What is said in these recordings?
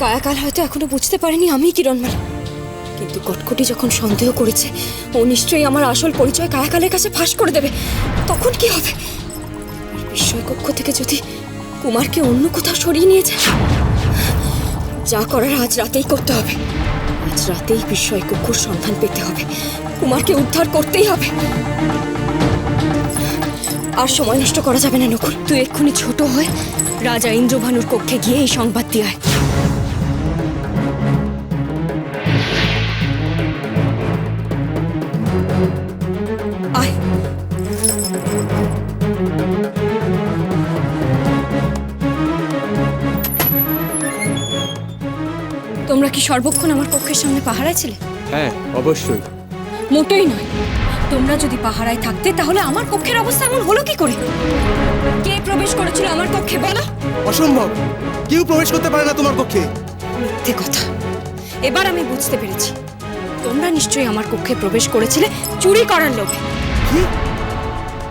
কায়াকাল হয়তো এখনও বুঝতে পারেনি আমি কিরণমালা কিন্তু কটকটি যখন সন্দেহ করেছে, ও নিশ্চয়ই আমার আসল পরিচয় কায়াকালের কাছে ফাঁস করে দেবে। তখন কি হবে? এই বিস্ময় কক্ষ থেকে যদি কুমারকে অন্য কোথাও সরিয়ে নিয়ে যায়, যা করার আজ রাতেই করতে হবে। আজ রাতেই বিস্ময় কুকুর সন্ধান পেতে হবে। কুমারকে উদ্ধার করতেই হবে। আর সময় নষ্ট করা যাবে না, নকুল। তুই এক্ষুনি ছোট হয়ে রাজা ইন্দ্রভানুর কক্ষে গিয়ে এই সংবাদ দিয়ে আয় আয়। কি সর্বক্ষণ আমার কক্ষের সামনে পাহারায় ছিলে? হ্যাঁ অবশ্যই। মোটেই নয়। তোমরা যদি পাহারায় থাকতে তাহলে আমার কক্ষের অবস্থা এমন হলো কি করে? কে প্রবেশ করেছিল আমার কক্ষে বলো? অসম্ভব! কেউ প্রবেশ করতে পারে না তোমার কক্ষে। মিথ্যে কথা। এবার আমি বুঝতে পেরেছি। তোমরা নিশ্চয়ই আমার কক্ষে প্রবেশ করেছিলে চুরি করার লোভে।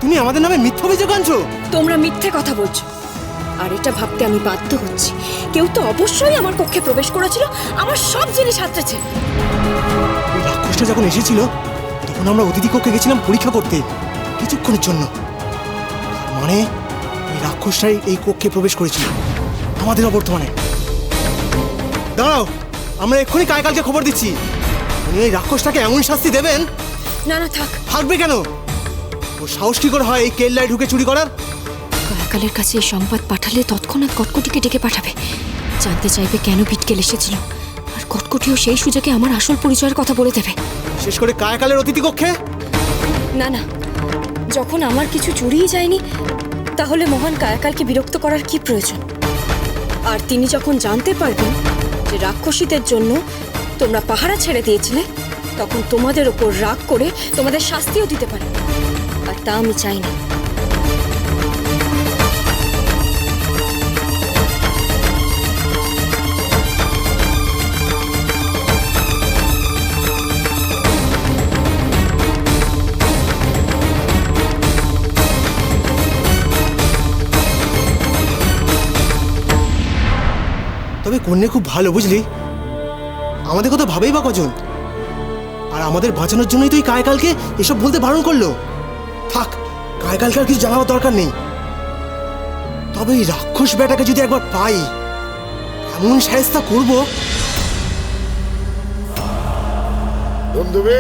তুমি আমাদের নামে মিথ্যা অভিযোগ আনছো? তোমরা মিথ্যে কথা বলছো। আর এটা ভাবতে আমি বাধ্য হচ্ছি। কেউ তো অবশ্যই আমার কক্ষে প্রবেশ করেছিল আমার সব জিনিস হাতড়েছে। রাক্ষসটা যখন এসেছিল তখন আমরা অতিথি কক্ষে গেছিলাম পরীক্ষা করতে কিছুক্ষণের জন্য। মানে ওই রাক্ষসটাই এই কক্ষে প্রবেশ করেছিল আমাদের অবর্তমানে। দাঁড়াও আমরা এক্ষুনি কায়কালকে খবর দিচ্ছি। উনি এই রাক্ষসটাকে এমন শাস্তি দেবেন? না না থাক। থাকবে কেন? ও সাহস কি করে হয় এই কেল্লায় ঢুকে চুরি করার? কয়াকালের কাছে এই সংবাদ পাঠালে তৎক্ষণাৎ কটকটিকে ডেকে পাঠাবে। জানতে চাইবে কেন ভিটকেল এসেছিল। আর কটকটিও সেই সুযোগে আমার আসল পরিচয়ের কথা বলে দেবে। শেষ করে কায়কালের অতিথি কক্ষে? না না। যখন আমার কিছু চুরিই যায়নি তাহলে মহান কায়াকালকে বিরক্ত করার কি প্রয়োজন? আর তিনি যখন জানতে পারবেন যে রাক্ষসীদের জন্য তোমরা পাহারা ছেড়ে দিয়েছিলে তখন তোমাদের ওপর রাগ করে তোমাদের শাস্তিও দিতে পারে। আর তা আমি চাই না। তবে কন্যা খুব ভালো, বুঝলি? আমাদের কথা ভাবেই বা কজন। আর আমাদের বাঁচানোর জন্যই তুই কায়কালকে এসব বলতে বারণ করল। থাক, কায়কালকে আর কিছু জানাবার দরকার নেই। তবে এই রাক্ষস বেটাকে যদি একবার পাই, এমন সাহেস্তা করব। বন্ধুবে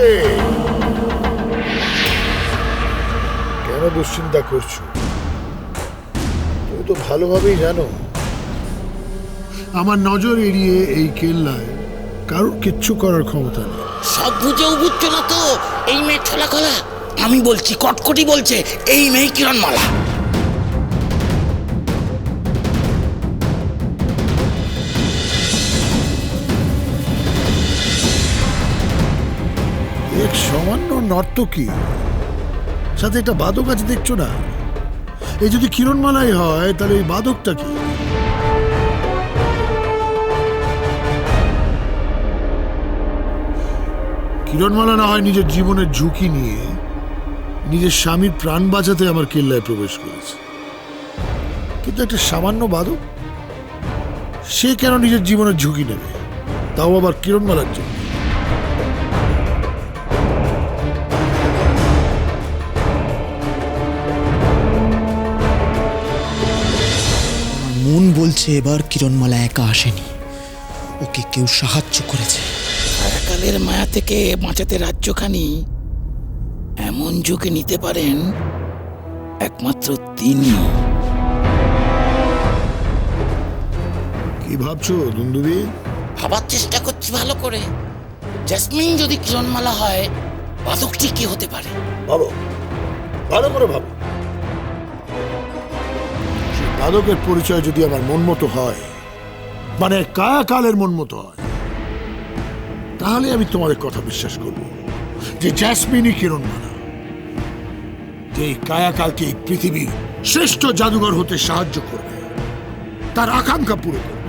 কেন দুশ্চিন্তা করছ? তুমি তো ভালোভাবেই জানো। আমার নজর এড়িয়ে এই কেল্লায় কারোর কিচ্ছু করার ক্ষমতা নেই। সব বুঝেও বুঝছ না তো? এই মেয়ে ঠেলা কলা আমি বলছি কটকটি বলছে এই মেয়ে কিরণমালা। এক সামান্য নর্তকী। সাথে একটা বাদক আছে দেখছ না? এই যদি কিরণমালাই হয় তাহলে এই বাদকটা কি? কিরণমালা না হয় নিজের জীবনের ঝুঁকি নিয়ে, নিজের স্বামীর প্রাণ বাঁচাতে আমার কেল্লায় প্রবেশ করেছে। কিন্তু একটা সামান্য বাদক? সে কেন নিজের জীবনের ঝুঁকি নেবে? তাও আবার কিরণমালার জন্য। মন বলছে এবার কিরণমালা একা আসেনি। ওকে কেউ সাহায্য করেছে। কালের মায়া থেকে বাঁচাতে রাজ্যখানি এমন যুগে নিতে পারেন একমাত্র তিনি কি ভাবছ দুন্দুবি? ভাবার চেষ্টা করছি ভালো করে। জেসমিন যদি কিরণমালা হয় বাদকটি কি হতে পারে। ভাবো ভালো করে ভাবো। বাদকের পরিচয় যদি আমার মন মতো হয় মানে কায়াকালের মন মতো হয় তাহলে আমি তোমাদের কথা বিশ্বাস করব। যে জ্যাসমিনই কিরণ কিরণমালা যে কায়াকালকে এই পৃথিবীর শ্রেষ্ঠ জাদুঘর হতে সাহায্য করবে। তার আকাঙ্ক্ষা পুরো করবে।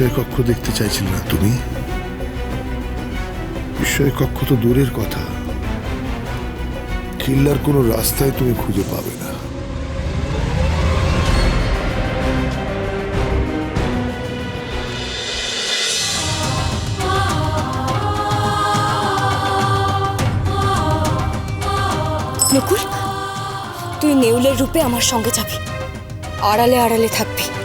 বিস্ময় কক্ষ দেখতে চাইছিল না তুমি? বিস্ময় কক্ষ তো দূরের কথা। কিল্লার কোনো রাস্তায় তুমি খুঁজে পাবে না। নকুল তুই নেউলের রূপে আমার সঙ্গে যাবি আড়ালে আড়ালে থাকবি।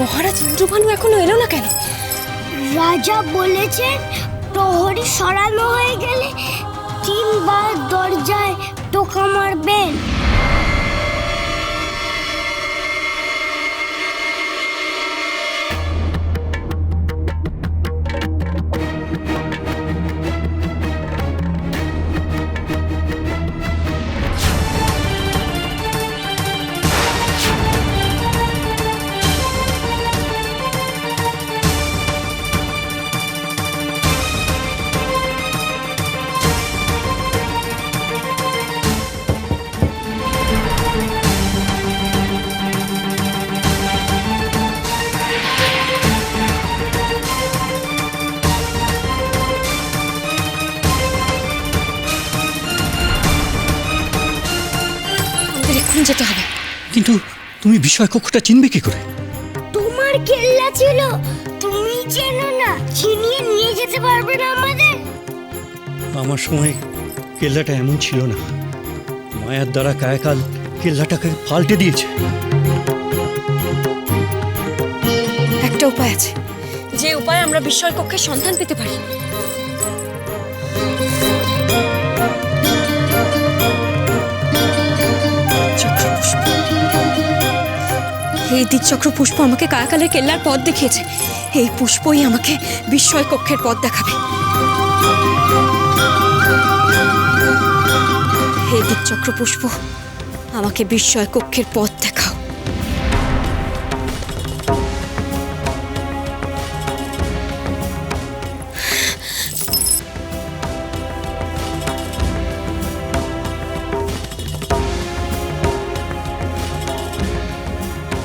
মহারাজ ইন্দ্রভানু এখনও এলো না কেন? রাজা বলেছেন প্রহরী সরানো হয়ে গেলে তিনবার দরজায় টোকা মারবেন। এক্ষুনি যেতে হবে? কিন্তু তুমি বিষয় কক্ষটা চিনবে কি করে? তোমার কেল্লা ছিল তুমি চেনো না ছিনিয়ে নিয়ে যেতে পারবে না আমাদের। আমার সময় কেল্লাটা এমন ছিল না। মায়ার দ্বারা কায়াকাল কেল্লাটাকে পাল্টে দিয়েছে। একটা উপায় আছে। যে উপায় আমরা বিস্ময় কক্ষের সন্ধান পেতে পারি এই দ্বীপচক্র পুষ্প আমাকে কায়াকালের কেল্লার পথ দেখিয়েছে। এই পুষ্পই আমাকে বিস্ময় কক্ষের পথ দেখাবে। হে দ্বীপচক্র পুষ্প, আমাকে বিস্ময় কক্ষের পথ দেখাও।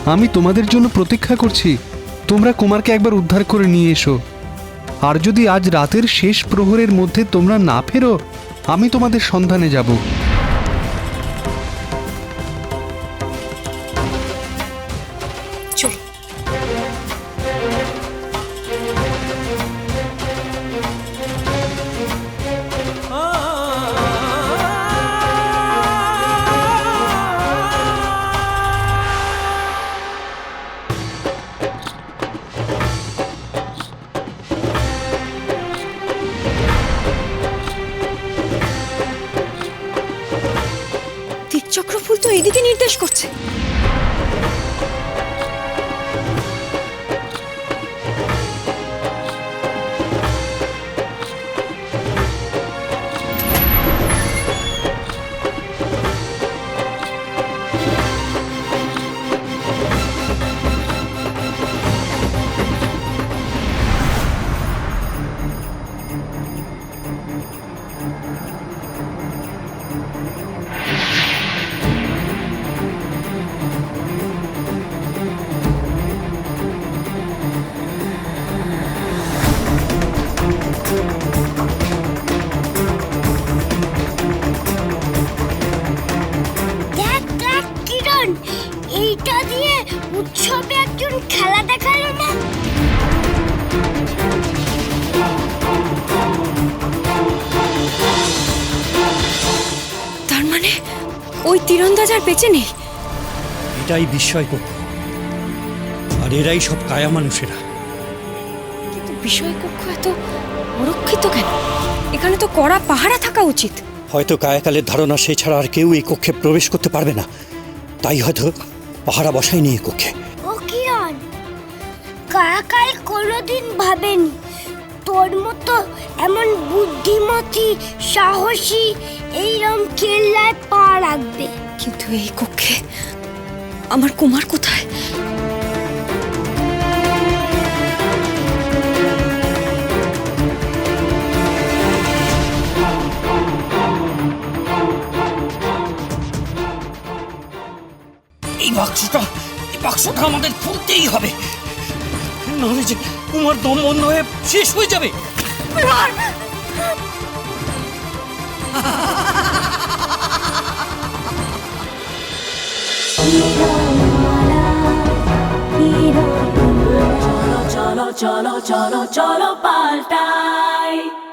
আমি তোমাদের জন্য প্রতীক্ষা করছি। তোমরা কুমারকে একবার উদ্ধার করে নিয়ে এসো। আর যদি আজ রাতের শেষ প্রহরের মধ্যে তোমরা না ফেরো, আমি তোমাদের সন্ধানে যাব। দিকচক্র ফুল তো এদিকে নির্দেশ করছে। তীরন্দাজ আর বেঁচে নেই। এটাই বিস্ময় কক্ষ আর এরাই সব কায়া মানুষেরা। কিন্তু বিষয় কক্ষ এত অরক্ষিত কেন? এখানে তো কড়া পাহারা থাকা উচিত। হয়তো কায়াকালের ধারণা সে ছাড়া আর কেউ এই কক্ষে প্রবেশ করতে পারবে না। তাই হয়তো পাহারা বসায়নি এই কক্ষে। ও কিরণ কাকাল কোনোদিন ভাবেনি। তোর মতো এমন বুদ্ধিমতী সাহসী এইরকম কেল্লায় পা রাখবে। কিন্তু এই কক্ষে আমার কুমার কোথায়? এই বাক্সটা এই বাক্সটা আমাদের খুলতেই হবে। নাহলে যে কুমার দম বন্ধ হয়ে শেষ হয়ে যাবে cholo, cholo, cholo, cholo, paltai.